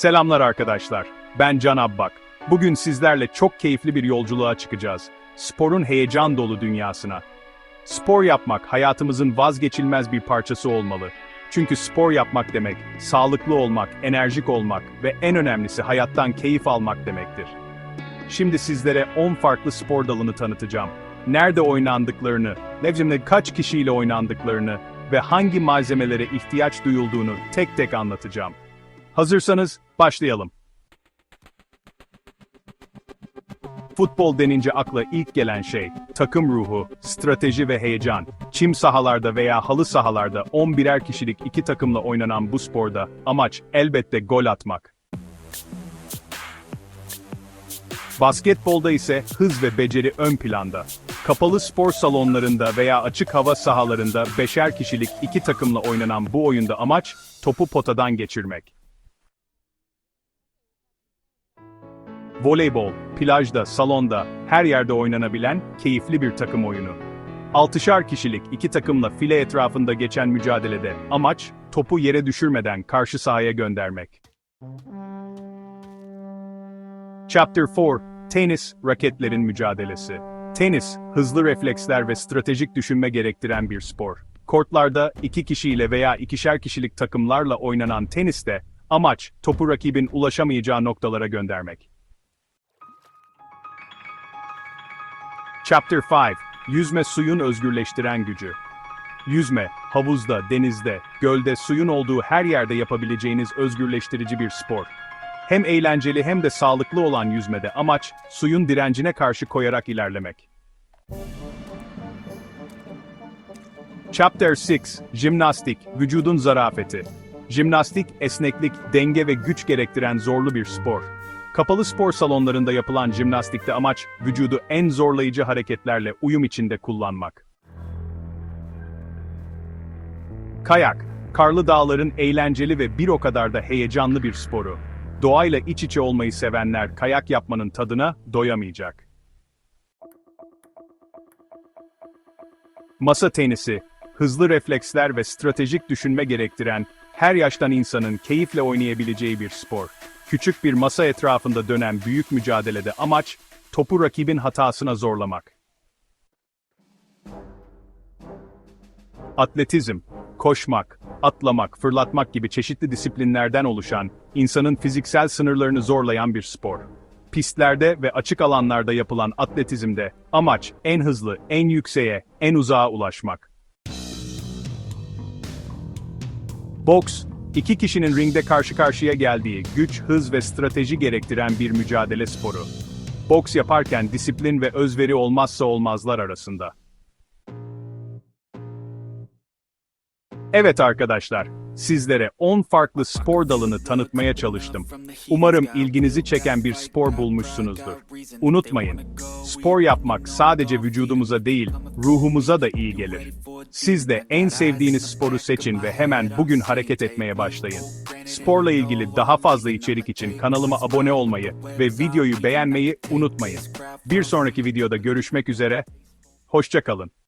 Selamlar arkadaşlar. Ben Can Abbak. Bugün sizlerle çok keyifli bir yolculuğa çıkacağız. Sporun heyecan dolu dünyasına. Spor yapmak hayatımızın vazgeçilmez bir parçası olmalı. Çünkü spor yapmak demek, sağlıklı olmak, enerjik olmak ve en önemlisi hayattan keyif almak demektir. Şimdi sizlere 10 farklı spor dalını tanıtacağım. Nerede oynandıklarını, Levcim'de kaç kişiyle oynandıklarını ve hangi malzemelere ihtiyaç duyulduğunu tek tek anlatacağım. Hazırsanız başlayalım. Futbol denince akla ilk gelen şey, takım ruhu, strateji ve heyecan. Çim sahalarda veya halı sahalarda 11'er kişilik iki takımla oynanan bu sporda amaç elbette gol atmak. Basketbolda ise hız ve beceri ön planda. Kapalı spor salonlarında veya açık hava sahalarında beşer kişilik iki takımla oynanan bu oyunda amaç topu potadan geçirmek. Voleybol, plajda, salonda, her yerde oynanabilen keyifli bir takım oyunu. Altışar kişilik iki takımla file etrafında geçen mücadelede amaç topu yere düşürmeden karşı sahaya göndermek. Chapter 4 Tenis, raketlerin mücadelesi. Tenis, hızlı refleksler ve stratejik düşünme gerektiren bir spor. Kortlarda iki kişiyle veya ikişer kişilik takımlarla oynanan teniste, amaç topu rakibin ulaşamayacağı noktalara göndermek. Chapter 5 Yüzme suyun özgürleştiren gücü. Yüzme, havuzda, denizde, gölde, suyun olduğu her yerde yapabileceğiniz özgürleştirici bir spor. Hem eğlenceli hem de sağlıklı olan yüzmede amaç, suyun direncine karşı koyarak ilerlemek. Chapter 6 Jimnastik, vücudun zarafeti. Jimnastik, esneklik, denge ve güç gerektiren zorlu bir spor. Kapalı spor salonlarında yapılan jimnastikte amaç, vücudu en zorlayıcı hareketlerle uyum içinde kullanmak. Kayak, karlı dağların eğlenceli ve bir o kadar da heyecanlı bir sporu. Doğayla iç içe olmayı sevenler kayak yapmanın tadına doyamayacak. Masa tenisi, hızlı refleksler ve stratejik düşünme gerektiren, her yaştan insanın keyifle oynayabileceği bir spor. Küçük bir masa etrafında dönen büyük mücadelede amaç, topu rakibin hatasına zorlamak. Atletizm, koşmak, atlamak, fırlatmak gibi çeşitli disiplinlerden oluşan, insanın fiziksel sınırlarını zorlayan bir spor. Pistlerde ve açık alanlarda yapılan atletizmde amaç en hızlı, en yükseğe, en uzağa ulaşmak. Boks, iki kişinin ringde karşı karşıya geldiği güç, hız ve strateji gerektiren bir mücadele sporu. Boks yaparken disiplin ve özveri olmazsa olmazlar arasında. Evet arkadaşlar, sizlere 10 farklı spor dalını tanıtmaya çalıştım. Umarım ilginizi çeken bir spor bulmuşsunuzdur. Unutmayın, spor yapmak sadece vücudumuza değil, ruhumuza da iyi gelir. Siz de en sevdiğiniz sporu seçin ve hemen bugün hareket etmeye başlayın. Sporla ilgili daha fazla içerik için kanalıma abone olmayı ve videoyu beğenmeyi unutmayın. Bir sonraki videoda görüşmek üzere, hoşçakalın.